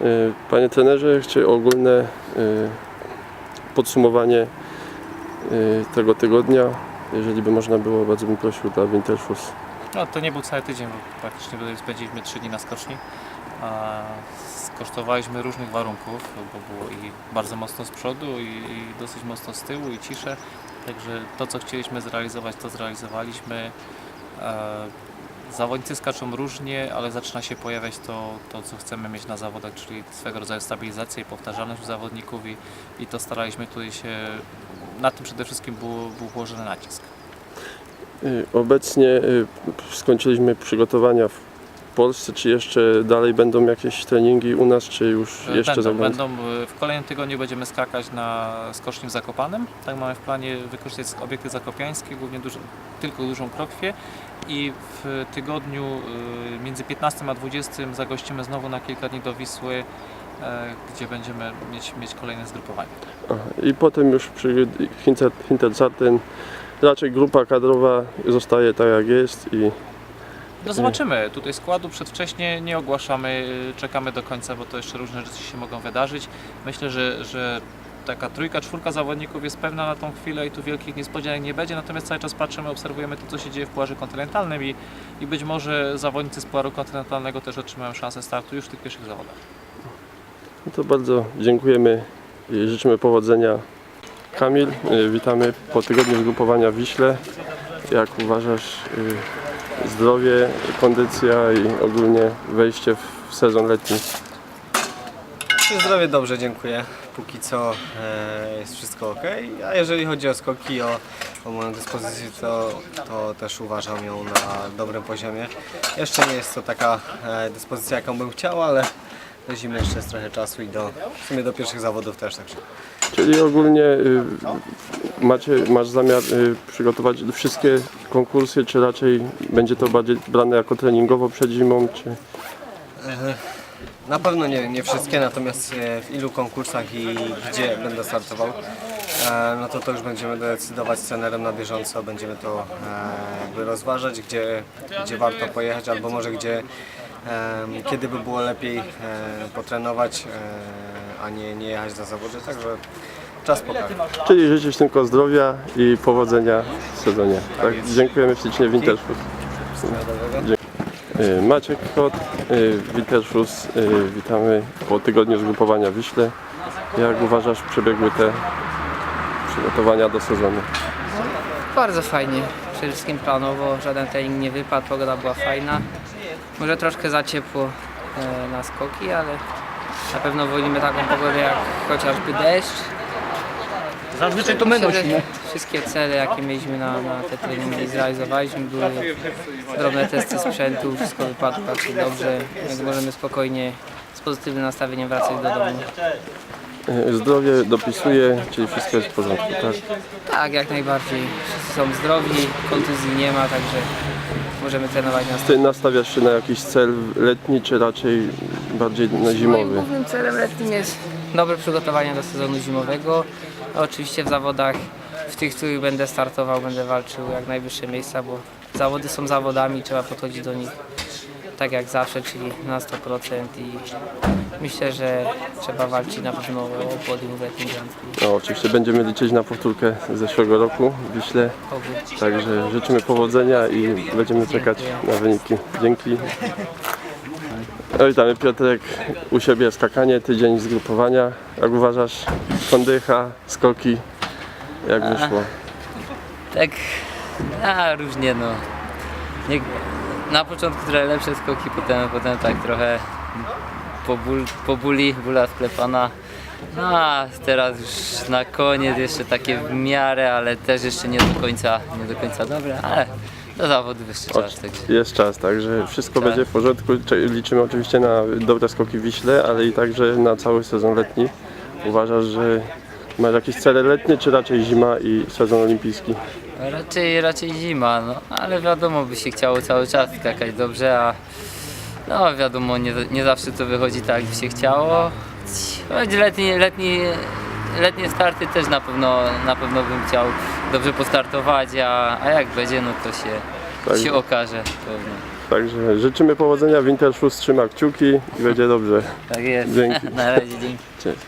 Y, Panie trenerze, chcę ogólne y, podsumowanie y, tego tygodnia. Jeżeli by można było, bardzo bym prosił dla Winterfus. No to nie był cały tydzień, bo praktycznie spędziliśmy 3 dni na skoczni. Skosztowaliśmy różnych warunków, bo było i bardzo mocno z przodu, i, dosyć mocno z tyłu, i ciszę. Także to, co chcieliśmy zrealizować, to zrealizowaliśmy. Zawodnicy skaczą różnie, ale zaczyna się pojawiać to, to, co chcemy mieć na zawodach, czyli swego rodzaju stabilizację i powtarzalność u zawodników i, i to staraliśmy tutaj się, na tym przede wszystkim był, był położony nacisk. Y, Obecnie y, skończyliśmy przygotowania w Polsce. Czy jeszcze dalej będą jakieś treningi u nas, czy już jeszcze za Będą, będą, w kolejnym tygodniu będziemy skakać na skoczni w Zakopanem. Tak mamy w planie wykorzystać obiekty zakopiańskie, głównie dużo, tylko dużą krokwię. I w tygodniu e, między 15 a 20 zagościmy znowu na kilka dni do Wisły, e, gdzie będziemy mieć, mieć kolejne zgrupowanie. Aha. I potem już przy Hinter, Hinterzarten raczej grupa kadrowa zostaje tak jak jest i No zobaczymy. Tutaj składu przedwcześnie nie ogłaszamy, e, czekamy do końca, bo to jeszcze różne rzeczy się mogą wydarzyć. Myślę, że, że taka trójka, czwórka zawodników jest pewna na tą chwilę i tu wielkich niespodzianek nie będzie, natomiast cały czas patrzymy, obserwujemy to, co się dzieje w Puarze Kontynentalnym i, i być może zawodnicy z Puaru Kontynentalnego też otrzymają szansę startu już w tych pierwszych zawodach. No to bardzo dziękujemy i życzymy powodzenia. Kamil, y, witamy po tygodniu zgrupowania w Wiśle. Jak uważasz y, zdrowie, kondycja i ogólnie wejście w sezon letni? Zdrowie dobrze, dziękuję. Póki co e, jest wszystko ok. A jeżeli chodzi o skoki, o, o moją dyspozycję, to, to też uważam ją na dobrym poziomie. Jeszcze nie jest to taka e, dyspozycja, jaką bym chciał, ale do zimy jeszcze jest trochę czasu i do, w sumie do pierwszych zawodów też. Także. Czyli ogólnie y, macie, masz zamiar y, przygotować wszystkie konkursy, czy raczej będzie to bardziej brane jako treningowo przed zimą, czy... Na pewno nie, nie wszystkie, natomiast e, w ilu konkursach i gdzie będę startował, e, no to to już będziemy decydować z trenerem na bieżąco, będziemy to e, jakby rozważać, gdzie, gdzie warto pojechać, albo może gdzie, kiedy by było lepiej potrenować, a nie, nie jechać na zawody, także czas pokaże. Czyli życzyć tylko zdrowia i powodzenia w sezonie. Tak, dziękujemy ślicznie Winterfus. Y, Maciek Kot, y, Winterfus, y, witamy po tygodniu zgrupowania Wiśle. Jak uważasz przebiegły te przygotowania do sezonu? Bardzo fajnie. Przede wszystkim planowo, żaden trening nie wypadł, pogoda była fajna. Może troszkę za ciepło e, na skoki, ale na pewno wolimy taką pogodę jak chociażby deszcz. Zazwyczaj to my nosimy. Wszystkie cele, jakie mieliśmy na, na te treningi zrealizowaliśmy. Były drobne testy sprzętu, wszystko wypadło raczej dobrze, więc możemy spokojnie z pozytywnym nastawieniem wracać do domu. Y, Zdrowie dopisuje, czyli wszystko jest w porządku, tak? Tak, jak najbardziej. Wszyscy są zdrowi, kontuzji nie ma, także możemy trenować na Ty nastawiasz się na jakiś cel letni, czy raczej bardziej na Moim zimowy? głównym celem letnim jest dobre przygotowanie do sezonu zimowego. Oczywiście w zawodach, w tych, w których będę startował, będę walczył jak najwyższe miejsca, bo zawody są zawodami, trzeba podchodzić do nich tak jak zawsze, czyli na 100% i myślę, że trzeba walczyć na pewno o podium w letnim. No, oczywiście będziemy liczyć na powtórkę z zeszłego roku w Wiśle. Także życzymy powodzenia i będziemy czekać na wyniki. Dzięki. No, witamy Piotrek u siebie skakanie, tydzień zgrupowania. Jak uważasz, kondycha, skoki, jak wyszło? Tak, a różnie no. Nie, na początku trochę lepsze skoki, potem, potem tak trochę pobul, pobuli, bula sklepana. No a teraz już na koniec jeszcze takie w miarę, ale też jeszcze nie do końca, nie do końca dobre, ale do zawodów jeszcze czas. Także. Jest czas, także wszystko Tak. będzie w porządku. Cze- Liczymy oczywiście na dobre skoki w Wiśle, ale i także na cały sezon letni. Uważasz, że masz jakieś cele letnie, czy raczej zima i sezon olimpijski? Raczej, raczej zima, no ale wiadomo by się chciało cały czas skakać dobrze, a no wiadomo nie, nie zawsze to wychodzi tak jak by się chciało. Choć letni, letni, letnie starty też na pewno, na pewno bym chciał dobrze postartować, a, a jak będzie no to się, Tak. się okaże pewnie. Także życzymy powodzenia, Winterfus trzyma kciuki i będzie dobrze. Tak jest. Dzięki. Na razie dzięki. Cześć.